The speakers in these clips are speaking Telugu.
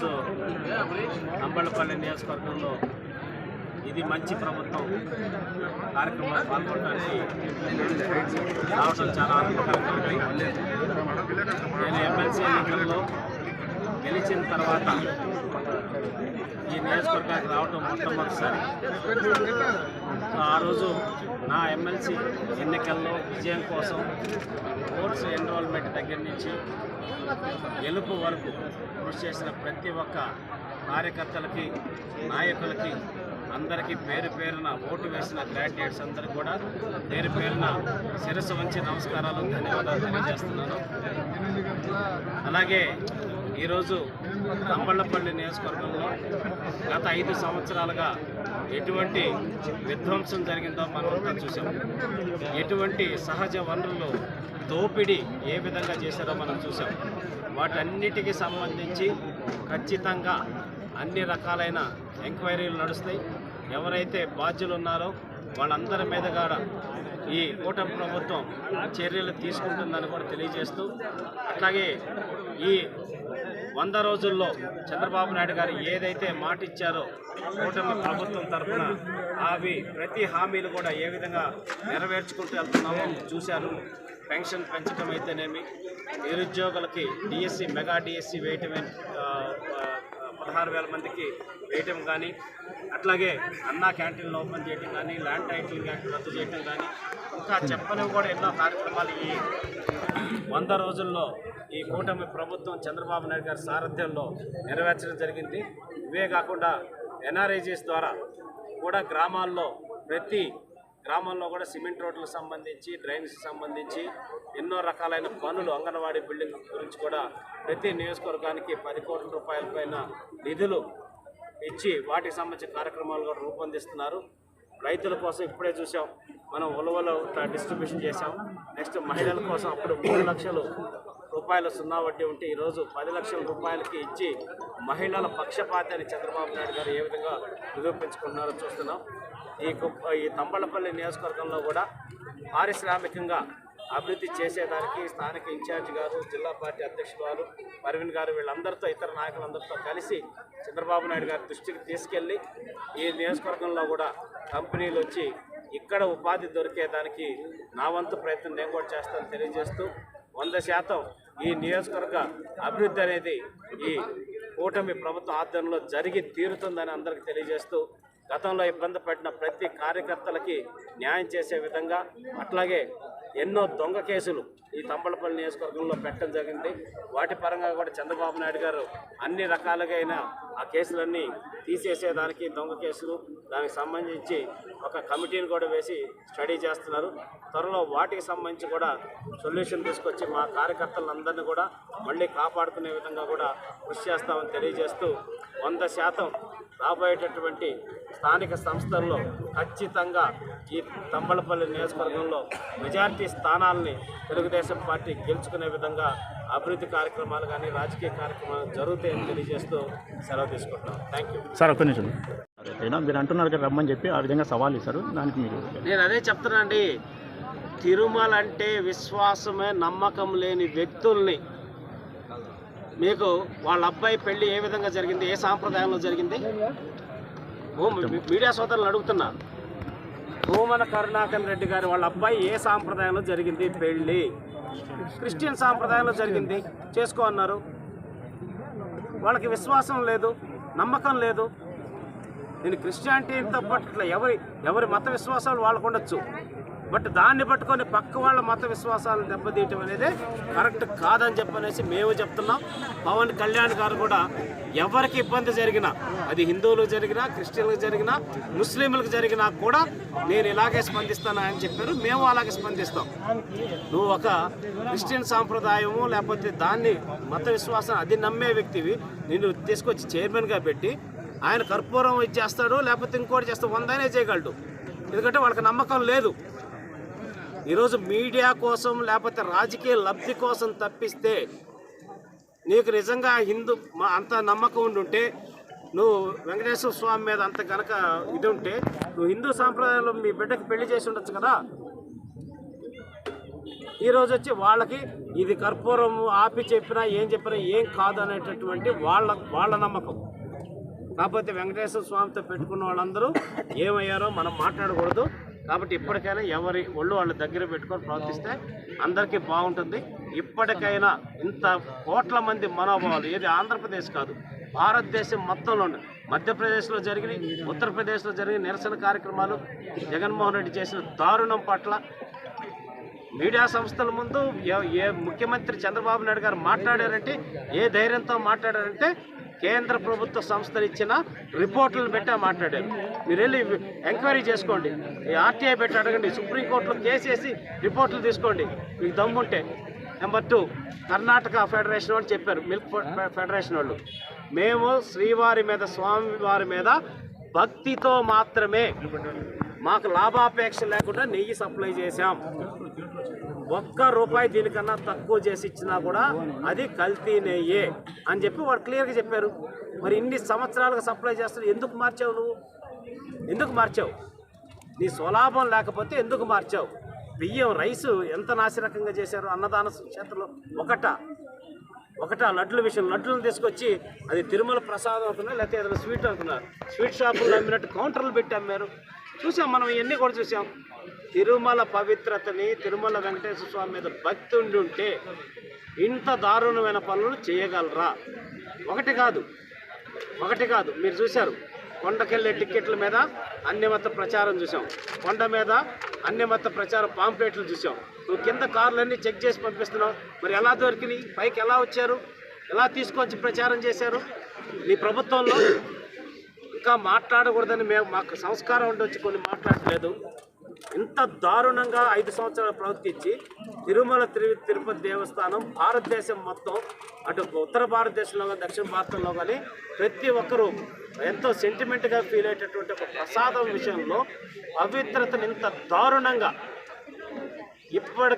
ఈరోజు అంబళ్ళపల్లి నియోజకవర్గంలో ఇది మంచి ప్రభుత్వం కార్యక్రమంలో పాల్గొనడానికి రావడం చాలా ఆనందకరంగా నేను ఎమ్మెల్సీ ఎన్నికల్లో గెలిచిన తర్వాత ఈ నియోజకవర్గానికి రావడం మొట్టమొదటిసారి. ఆ రోజు నా ఎమ్మెల్సీ ఎన్నికల్లో విజయం కోసం ఓట్స్ ఎన్రోల్మెంట్ దగ్గర నుంచి గెలుపు వరకు కృషి చేసిన ప్రతి ఒక్క కార్యకర్తలకి నాయకులకి అందరికీ పేరు పేరున ఓటు వేసిన గ్రాడ్యుయేట్స్ అందరూ కూడా పేరు పేరున శిరస్సు వంచి నమస్కారాలు ధన్యవాదాలు తెలియజేస్తున్నాను. అలాగే ఈరోజు తంబళ్ళపల్లి నియోజకవర్గంలో గత ఐదు సంవత్సరాలుగా ఎటువంటి విధ్వంసం జరిగిందో మనమంతా చూసాం. ఎటువంటి సహజ వనరులు దోపిడీ ఏ విధంగా చేశారో మనం చూసాం. వాటన్నిటికీ సంబంధించి ఖచ్చితంగా అన్ని రకాలైన ఎంక్వైరీలు నడుస్తాయి. ఎవరైతే బాధ్యులు ఉన్నారో వాళ్ళందరి మీద కూడా ఈ కూటమి ప్రభుత్వం చర్యలు తీసుకుంటుందని కూడా తెలియజేస్తూ అట్లాగే ఈ వంద రోజుల్లో చంద్రబాబు నాయుడు గారు ఏదైతే మాట ఇచ్చారో కూటమి ప్రభుత్వం తరఫున అవి ప్రతి హామీలు కూడా ఏ విధంగా నెరవేర్చుకుంటూ వెళ్తున్నామో చూశారు. పెన్షన్ పెంచడం అయితేనేమి నిరుద్యోగులకి డిఎస్సి మెగా డిఎస్సి వేయటమే పదహారు వేల మందికి వేయటం కానీ అట్లాగే అన్నా క్యాంటీన్లు ఓపెన్ చేయటం కానీ ల్యాండ్ టైటిలింగ్ యాక్ట్ రద్దు చేయటం కానీ ఇంకా చెప్పనివి కూడా ఎన్నో కార్యక్రమాలు ఈ వంద రోజుల్లో ఈ కూటమి ప్రభుత్వం చంద్రబాబు నాయుడు గారి సారథ్యంలో నెరవేర్చడం జరిగింది. ఇవే కాకుండా ఎన్ఆర్ఐజీస్ ద్వారా కూడా గ్రామాల్లో ప్రతి గ్రామాల్లో కూడా సిమెంట్ రోడ్లకు సంబంధించి డ్రైన్స్ సంబంధించి ఎన్నో రకాలైన పనులు అంగన్వాడీ బిల్డింగ్ గురించి కూడా ప్రతి నియోజకవర్గానికి పది కోట్ల రూపాయల పైన నిధులు ఇచ్చి వాటికి సంబంధించిన కార్యక్రమాలు కూడా రూపొందిస్తున్నారు. రైతుల కోసం ఇప్పుడే చూసాం. మనం ఉలవలో డిస్ట్రిబ్యూషన్ చేసాం నెక్స్ట్ మహిళల కోసం అప్పుడు మూడు లక్షలు రూపాయల సున్నా వడ్డీ ఉంటే ఈరోజు పది లక్షల రూపాయలకి ఇచ్చి మహిళల పక్షపాతాన్ని చంద్రబాబు నాయుడు గారు ఏ విధంగా నిరూపించుకుంటున్నారో చూస్తున్నాం. ఈ ఈ తంబళ్ళపల్లి నియోజకవర్గంలో కూడా పారిశ్రామికంగా అభివృద్ధి చేసేదానికి స్థానిక ఇన్ఛార్జ్ గారు జిల్లా పార్టీ అధ్యక్షులు వారు పర్వీన్ గారు వీళ్ళందరితో ఇతర నాయకులందరితో కలిసి చంద్రబాబు నాయుడు గారి దృష్టికి తీసుకెళ్ళి ఈ నియోజకవర్గంలో కూడా కంపెనీలు వచ్చి ఇక్కడ ఉపాధి దొరికేదానికి నా వంతు ప్రయత్నం నేను కూడా చేస్తాను తెలియజేస్తూ వంద శాతం ఈ నియోజకవర్గ అభివృద్ధి అనేది ఈ కూటమి ప్రభుత్వ ఆధ్వర్యంలో జరిగి తీరుతుందని అందరికీ తెలియజేస్తూ గతంలో ఇబ్బంది పడిన ప్రతి కార్యకర్తలకి న్యాయం చేసే విధంగా అట్లాగే ఎన్నో దొంగ కేసులు ఈ తంబళపల్లి నియోజకవర్గంలో పెట్టడం జరిగింది. వాటి పరంగా కూడా చంద్రబాబు నాయుడు గారు అన్ని రకాలుగా అయిన ఆ కేసులన్నీ తీసేసేదానికి దొంగ కేసులు దానికి సంబంధించి ఒక కమిటీని కూడా వేసి స్టడీ చేస్తున్నారు. త్వరలో వాటికి సంబంధించి కూడా సొల్యూషన్ తీసుకొచ్చి మా కార్యకర్తలందరినీ కూడా మళ్ళీ కాపాడుకునే విధంగా కూడా కృషి చేస్తామని తెలియజేస్తూ వంద శాతం రాబోయేటటువంటి స్థానిక సంస్థల్లో ఖచ్చితంగా ఈ తంబళపల్లి నియోజకవర్గంలో మెజారిటీ స్థానాలని తెలుగుదేశం పార్టీ గెలుచుకునే విధంగా అభివృద్ధి కార్యక్రమాలు కానీ రాజకీయ కార్యక్రమాలు జరుగుతాయని తెలియజేస్తూ సెలవు తీసుకుంటున్నాం. థ్యాంక్ యూ సార్ ఒక్క నిమిషం. అయినా మీరు అంటున్నారు కదా రమ్మని చెప్పి ఆ విధంగా సవాల్ ఇస్తారు. దానికి మీరు నేను అదే చెప్తున్నానండి. తిరుమల అంటే విశ్వాసమే నమ్మకం లేని వ్యక్తుల్ని మీకు వాళ్ళ అబ్బాయి పెళ్ళి ఏ విధంగా జరిగింది ఏ సాంప్రదాయంలో జరిగింది? మీ- మీడియా సోదరులు అడుగుతున్నా. భూమన కరుణాకర్ రెడ్డి గారి వాళ్ళ అబ్బాయి ఏ సాంప్రదాయంలో జరిగింది పెళ్ళి క్రిస్టియన్ సాంప్రదాయంలో జరిగింది. చేసుకో అన్నారు. వాళ్ళకి విశ్వాసం లేదు నమ్మకం లేదు. నేను క్రిస్టియానిటీతో పట్ల ఎవరి ఎవరి మత విశ్వాసాలు వాళ్ళకు ఉండొచ్చు బట్ దాన్ని పట్టుకొని పక్క వాళ్ళ మత విశ్వాసాలను దెబ్బతీయటం అనేది కరెక్ట్ కాదని చెప్పనేసి మేము చెప్తున్నాం. పవన్ కళ్యాణ్ గారు కూడా ఎవరికి ఇబ్బంది జరిగినా అది హిందువులకు జరిగినా క్రిస్టియన్లకు జరిగినా ముస్లింలకు జరిగినా కూడా నేను ఇలాగే స్పందిస్తాను అని చెప్పారు. మేము అలాగే స్పందిస్తాం. నువ్వు ఒక క్రిస్టియన్ సాంప్రదాయము లేకపోతే దాన్ని మత విశ్వాసం అది నమ్మే వ్యక్తివి నిన్ను తీసుకొచ్చి చైర్మన్గా పెట్టి ఆయన కర్పూరం ఇచ్చేస్తాడు లేకపోతే ఇంకోటి చేస్తాడు వందనే చేయగలడు. ఎందుకంటే వాళ్ళకి నమ్మకం లేదు. ఈరోజు మీడియా కోసం లేకపోతే రాజకీయ లబ్ధి కోసం తప్పిస్తే నీకు నిజంగా హిందూ మా అంత నమ్మకం ఉండుంటే నువ్వు వెంకటేశ్వర స్వామి మీద అంత కనుక ఇది ఉంటే నువ్వు హిందూ సాంప్రదాయంలో మీ బిడ్డకి పెళ్ళి చేసి ఉండొచ్చు కదా? ఈరోజు వచ్చి వాళ్ళకి ఇది కర్పూరం ఆపి చెప్పినా ఏం చెప్పినా ఏం కాదు అనేటటువంటి వాళ్ళ వాళ్ళ నమ్మకం. కాకపోతే వెంకటేశ్వర స్వామితో పెట్టుకున్న వాళ్ళందరూ ఏమయ్యారో మనం మాట్లాడకూడదు. కాబట్టి ఇప్పటికైనా ఎవరి ఒళ్ళు వాళ్ళ దగ్గర పెట్టుకొని ప్రవర్తిస్తే అందరికీ బాగుంటుంది. ఇప్పటికైనా ఇంత కోట్ల మంది మనోభావాలు ఏది ఆంధ్రప్రదేశ్ కాదు భారతదేశం మొత్తంలో మధ్యప్రదేశ్లో జరిగిన ఉత్తరప్రదేశ్లో జరిగిన నిరసన కార్యక్రమాలు జగన్మోహన్ రెడ్డి చేసిన దారుణం పట్ల మీడియా సంస్థల ముందు ఏ- ఏ ముఖ్యమంత్రి చంద్రబాబు నాయుడు గారు మాట్లాడారంటే ఏ ధైర్యంతో మాట్లాడారంటే కేంద్ర ప్రభుత్వ సంస్థలు ఇచ్చిన రిపోర్టులను పెట్టా మాట్లాడారు. మీరు వెళ్ళి ఎంక్వైరీ చేసుకోండి. ఈ ఆర్టీఐ పెట్టి అడగండి. సుప్రీంకోర్టులో కేసేసి రిపోర్ట్లు రిపోర్టులు తీసుకోండి. మీకు దమ్ముంటే. నెంబర్ టూ కర్ణాటక ఫెడరేషన్ వాళ్ళు చెప్పారు. మిల్క్ ఫెడరేషన్ వాళ్ళు. మేము శ్రీవారి మీద స్వామివారి మీద భక్తితో మాత్రమే మాకు లాభాపేక్ష లేకుండా నెయ్యి సప్లై చేశాం. ఒక్క రూపాయి దీనికన్నా తక్కువ చేసి ఇచ్చినా కూడా అది కల్తీ నెయ్యే అని చెప్పి వాడు క్లియర్గా చెప్పారు. మరి ఇన్ని సంవత్సరాలుగా సప్లై చేస్తారు ఎందుకు మార్చావు నువ్వు? ఎందుకు మార్చావు? నీ స్వలాభం లేకపోతే ఎందుకు మార్చావు? బియ్యం రైసు ఎంత నాసిరకంగా చేశారు? అన్నదాన క్షేత్రంలో ఒకట ఒకట లడ్ల విషయం లడ్లను తీసుకొచ్చి అది తిరుమల ప్రసాదం అవుతున్నా లేకపోతే ఏదైనా స్వీట్ అవుతున్నారు స్వీట్ షాపుల్లో అమ్మినట్టు కౌంటర్లు పెట్టి అమ్మారు. చూసాం మనం ఇవన్నీ కూడా చూసాం. తిరుమల పవిత్రతని తిరుమల వెంకటేశ్వర స్వామి మీద భక్తి ఉండి ఉంటే ఇంత దారుణమైన పనులు చేయగలరా? ఒకటి కాదు. ఒకటి కాదు. మీరు చూశారు. కొండకెళ్ళే టిక్కెట్ల మీద అన్యమత ప్రచారం చూసాం కొండ మీద అన్యమత ప్రచారం పాంప్లెట్లు చూసాం నువ్వు కింద కార్లన్నీ చెక్ చేసి పంపిస్తున్నావు. మరి ఎలా దొరికినాయి? పైకి ఎలా వచ్చారు? ఎలా తీసుకొచ్చి ప్రచారం చేశారు? నీ ప్రభుత్వంలో ఇంకా మాట్లాడకూడదని మేము మాకు సంస్కారం ఉండొచ్చు కొన్ని మాట్లాడలేదు ఇంత దారుణంగా ఐదు సంవత్సరాలు ప్రవర్తించి తిరుమల తిరు తిరుపతి దేవస్థానం భారతదేశం మొత్తం అటు ఉత్తర భారతదేశంలో కానీ దక్షిణ భారతంలో కానీ ప్రతి ఒక్కరూ ఎంతో సెంటిమెంట్గా ఫీల్ అయ్యేటటువంటి ఒక ప్రసాదం విషయంలో పవిత్రతను ఇంత దారుణంగా ఇప్పటి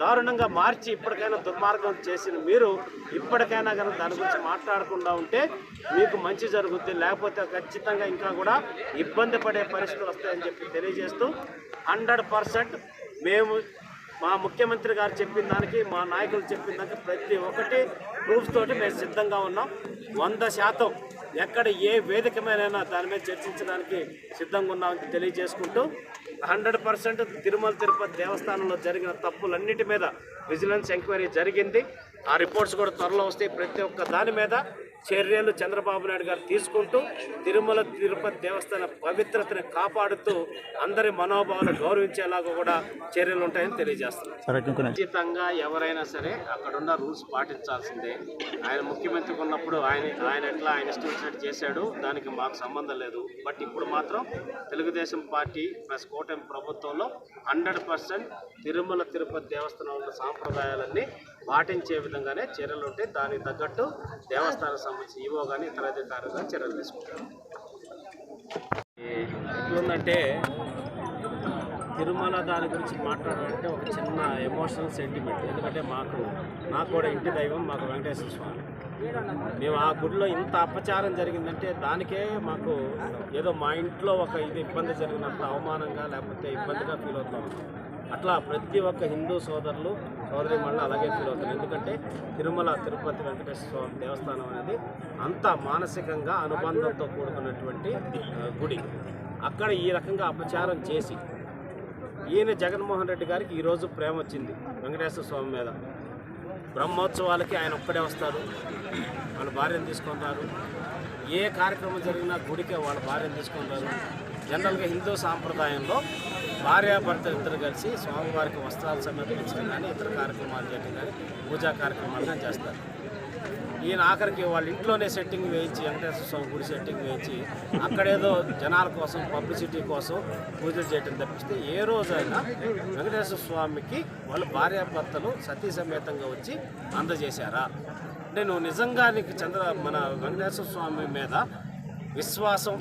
దారుణంగా మార్చి ఇప్పటికైనా దుర్మార్గం చేసిన మీరు ఇప్పటికైనా కనుక దాని గురించి మాట్లాడకుండా ఉంటే మీకు మంచి జరుగుద్ది. లేకపోతే ఖచ్చితంగా ఇంకా కూడా ఇబ్బంది పడే పరిస్థితులు వస్తాయని చెప్పి తెలియజేస్తూ హండ్రెడ్ పర్సెంట్ మేము మా ముఖ్యమంత్రి గారు చెప్పిన దానికి మా నాయకులు చెప్పిన దానికి ప్రతి ఒక్కటి ప్రూఫ్స్ తోటి మేము సిద్ధంగా ఉన్నాం. వంద శాతం ఎక్కడ ఏ వేదికమైనా దాని మీద చర్చించడానికి సిద్ధంగా ఉన్నామని తెలియజేసుకుంటూ హండ్రెడ్ పర్సెంట్ తిరుమల తిరుపతి దేవస్థానంలో జరిగిన తప్పులన్నిటి మీద విజిలెన్స్ ఎంక్వైరీ జరిగింది. ఆ రిపోర్ట్స్ కూడా త్వరలో వస్తాయి. ప్రతి ఒక్క దాని మీద చర్యలు చంద్రబాబు నాయుడు గారు తీసుకుంటూ తిరుమల తిరుపతి దేవస్థాన పవిత్రతని కాపాడుతూ అందరి మనోభావాలు గౌరవించేలాగా కూడా చర్యలు ఉంటాయని తెలియజేస్తున్నారు ఖచ్చితంగా ఎవరైనా సరే అక్కడున్న రూల్స్ పాటించాల్సిందే. ఆయన ముఖ్యమంత్రిగా ఉన్నప్పుడు ఆయన ఆయన ఎట్లా ఆయన ఇష్టం చేశాడు దానికి మాకు సంబంధం లేదు. బట్ ఇప్పుడు మాత్రం తెలుగుదేశం పార్టీ ప్లస్ కూటమి ప్రభుత్వంలో హండ్రెడ్ పర్సెంట్ తిరుమల తిరుపతి దేవస్థానంలో సాంప్రదాయాలన్నీ పాటించే విధంగానే చర్యలు ఉంటాయి దానికి తగ్గట్టు దేవస్థానం సంబంధించి ఈవో కానీ ఇతర అధికారులు కానీ చర్యలు తీసుకుంటారు. ఎట్లుందంటే తిరుమల దాని గురించి మాట్లాడాలంటే ఒక చిన్న ఎమోషనల్ సెంటిమెంట్ ఎందుకంటే మాకు నాకు కూడా ఇంటి దైవం మాకు వెంకటేశ్వర స్వామి. మేము ఆ గుడిలో ఇంత అపచారం జరిగిందంటే దానికే మాకు ఏదో మా ఇంట్లో ఒక ఇది ఇబ్బంది జరిగినంత అవమానంగా లేకపోతే ఇబ్బందిగా ఫీల్ అవుతాం. అట్లా ప్రతి ఒక్క హిందూ సోదరులు సోదరి మళ్ళీ అలాగే ఫీల్ అవుతారు. ఎందుకంటే తిరుమల తిరుపతి వెంకటేశ్వర స్వామి దేవస్థానం అనేది అంత మానసికంగా అనుబంధంతో కూడుకున్నటువంటి గుడి. అక్కడ ఈ రకంగా అపచారం చేసి ఈయన జగన్మోహన్ రెడ్డి గారికి ఈరోజు ప్రేమ వచ్చింది వెంకటేశ్వర స్వామి మీద. బ్రహ్మోత్సవాలకి ఆయన ఒక్కడే వస్తారు. వాళ్ళ భార్యను తీసుకుంటారు. ఏ కార్యక్రమం జరిగినా గుడికే వాళ్ళ భార్యను తీసుకుంటారు. జనరల్గా హిందూ సాంప్రదాయంలో భార్యాభర్త ఇద్దరు కలిసి స్వామివారికి వస్త్రాలు సమర్పించడం కానీ ఇతర కార్యక్రమాలు చేయడం కానీ పూజా కార్యక్రమాలు కానీ చేస్తారు. ఈయన ఆఖరికి వాళ్ళ ఇంట్లోనే సెట్టింగ్ వేయించి వెంకటేశ్వర స్వామి గుడి సెట్టింగ్ వేయించి అక్కడేదో జనాల కోసం పబ్లిసిటీ కోసం పూజలు చేయడం తప్పిస్తే ఏ రోజైనా వెంకటేశ్వర స్వామికి వాళ్ళ భార్యాభర్తలు సతీ సమేతంగా వచ్చి అందజేశారా? నేను నిజంగా నీకు చంద్ర మన వెంకటేశ్వర స్వామి మీద విశ్వాసం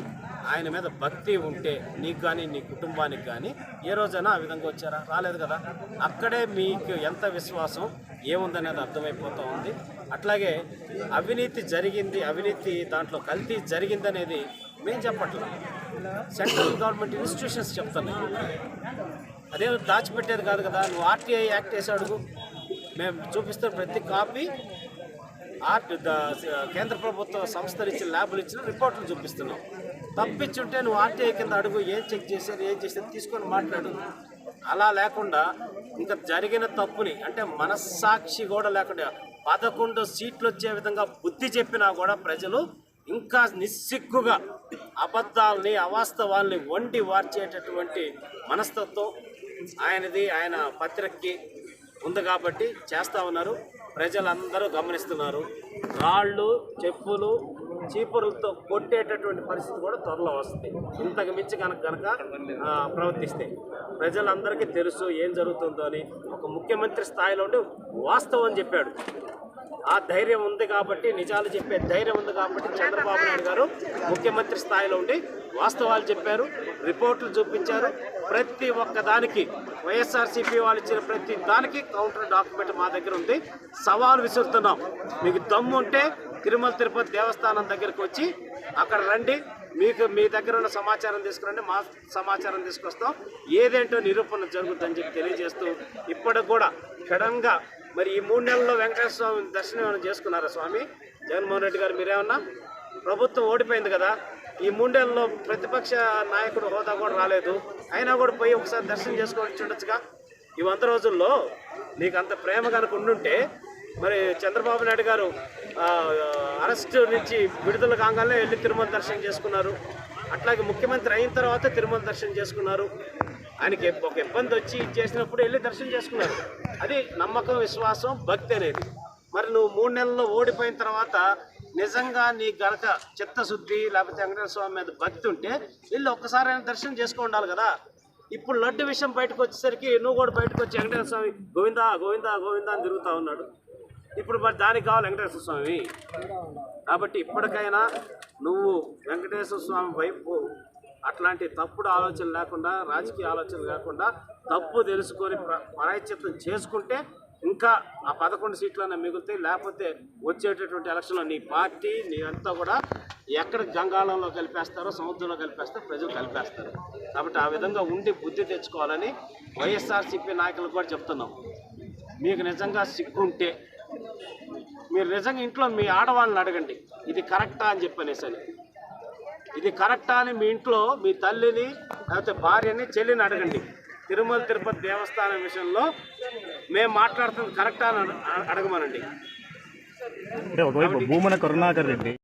ఆయన మీద భక్తి ఉంటే నీకు కానీ నీ కుటుంబానికి కానీ ఏ రోజైనా ఆ విధంగా వచ్చారా? రాలేదు కదా? అక్కడే మీకు ఎంత విశ్వాసం ఏముందనేది అర్థమైపోతూ ఉంది. అట్లాగే అవినీతి జరిగింది అవినీతి దాంట్లో కల్తీ జరిగిందనేది మేము చెప్పట్లేదు సెంట్రల్ గవర్నమెంట్ ఇన్స్టిట్యూషన్స్ చెప్తున్నాయి. అదే దాచిపెట్టేది కాదు కదా? నువ్వు ఆర్టీఐ యాక్ట్ వేసి అడుగు. మేము చూపిస్తున్న ప్రతి కాపీ. ఆర్ట్ కేంద్ర ప్రభుత్వ సంస్థలు ఇచ్చిన ల్యాబులు ఇచ్చిన రిపోర్ట్లు చూపిస్తున్నాం. తప్పించుంటే నువ్వు ఆర్టీఐ కింద అడుగు ఏం చెక్ చేశారు ఏం చేశారు తీసుకొని మాట్లాడు. అలా లేకుండా ఇంకా జరిగిన తప్పుని అంటే మనస్సాక్షి కూడా లేకుండా పదకొండు సీట్లు వచ్చే విధంగా బుద్ధి చెప్పినా కూడా ప్రజలు ఇంకా నిస్సిగ్గుగా అబద్ధాలని అవాస్తవాల్ని వండి వార్చేటటువంటి మనస్తత్వం ఆయనది ఆయన పత్రికకి ఉంది కాబట్టి చేస్తూ ఉన్నారు. ప్రజలందరూ గమనిస్తున్నారు. రాళ్ళు చెప్పులు చీపురులతో కొట్టేటటువంటి పరిస్థితి కూడా త్వరలో వస్తుంది. ఇంతకు మించి కనుక కనుక ప్రవర్తిస్తే ప్రజలందరికీ తెలుసు ఏం జరుగుతుందో అని ఒక ముఖ్యమంత్రి స్థాయిలో ఉండి వాస్తవం చెప్పాడు. ఆ ధైర్యం ఉంది కాబట్టి నిజాలు చెప్పే ధైర్యం ఉంది కాబట్టి చంద్రబాబు నాయుడు గారు ముఖ్యమంత్రి స్థాయిలో ఉండి వాస్తవాలు చెప్పారు రిపోర్ట్లు చూపించారు. ప్రతి ఒక్క దానికి వైఎస్ఆర్సీపీ వాళ్ళు ఇచ్చిన ప్రతి దానికి కౌంటర్ డాక్యుమెంట్ మా దగ్గర ఉంది. సవాల్ విసురుతున్నాం. మీకు దమ్ము ఉంటే తిరుమల తిరుపతి దేవస్థానం దగ్గరికి వచ్చి అక్కడ రండి. మీకు మీ దగ్గర ఉన్న సమాచారం తీసుకురండి. మా సమాచారం తీసుకొస్తాం. ఏదేంటో నిరూపణ జరుగుతుందని చెప్పి తెలియజేస్తూ ఇప్పటికి కూడా క్షణంగా మరి ఈ మూడు నెలల్లో వెంకటేశ్వర స్వామి దర్శనం ఏమైనా చేసుకున్నారా స్వామి? జగన్మోహన్ రెడ్డి గారు మీరేమన్నా? ప్రభుత్వం ఓడిపోయింది కదా. ఈ మూడేళ్ళలో ప్రతిపక్ష నాయకుడు హోదా కూడా రాలేదు. అయినా కూడా పోయి ఒకసారి దర్శనం చేసుకోవచ్చు ఉండొచ్చుగా? ఈ వంద రోజుల్లో నీకు అంత ప్రేమ కనుక ఉండుంటే మరి చంద్రబాబు నాయుడు గారు అరెస్ట్ నుంచి విడుదల కాగానే వెళ్ళి తిరుమల దర్శనం చేసుకున్నారు. అట్లాగే ముఖ్యమంత్రి అయిన తర్వాత తిరుమల దర్శనం చేసుకున్నారు. ఆయనకి ఒక ఇబ్బంది వచ్చి చేసినప్పుడు వెళ్ళి దర్శనం చేసుకున్నారు. అది నమ్మకం విశ్వాసం భక్తి అనేది. మరి నువ్వు మూడు నెలల్లో ఓడిపోయిన తర్వాత నిజంగా నీ గనక చిత్తశుద్ధి లేకపోతే వెంకటేశ్వర స్వామి మీద భక్తి ఉంటే వెళ్ళి ఒక్కసారి ఆయన దర్శనం చేసుకొని ఉండాలి కదా. ఇప్పుడు లడ్డు విషయం బయటకు వచ్చేసరికి నువ్వు కూడా బయటకు వచ్చి వెంకటేశ్వర స్వామి గోవిందా గోవిందా గోవిందా అని తిరుగుతూ ఉన్నాడు. ఇప్పుడు మరి దానికి కావాలి వెంకటేశ్వర స్వామి. కాబట్టి ఇప్పటికైనా నువ్వు వెంకటేశ్వర స్వామి వైపు అట్లాంటి తప్పుడు ఆలోచన లేకుండా రాజకీయ ఆలోచన లేకుండా తప్పు తెలుసుకొని ప్ర- ప్రాయశ్చిత్తం చేసుకుంటే ఇంకా ఆ పదకొండు సీట్లన్నా మిగులుతాయి. లేకపోతే వచ్చేటటువంటి ఎలక్షన్లో నీ పార్టీ నీ అంతా కూడా ఎక్కడ గంగాళంలో కలిపేస్తారో సముద్రంలో కలిపేస్తారో ప్రజలు కలిపేస్తారు. కాబట్టి ఆ విధంగా ఉండి బుద్ధి తెచ్చుకోవాలని వైఎస్ఆర్సీపీ నాయకులు కూడా చెప్తున్నాం. మీకు నిజంగా సిగ్గుంటే మీరు నిజంగా ఇంట్లో మీ ఆడవాళ్ళని అడగండి ఇది కరెక్టా అని చెప్పనేసి అని ఇది కరెక్టా అని మీ ఇంట్లో మీ తల్లిని లేకపోతే భార్యని చెల్లిని అడగండి. తిరుమల తిరుపతి దేవస్థానం విషయంలో మేము మాట్లాడుతుంది కరెక్టా అని అడగమనండి. భూమన కరుణాకర్ రెడ్డి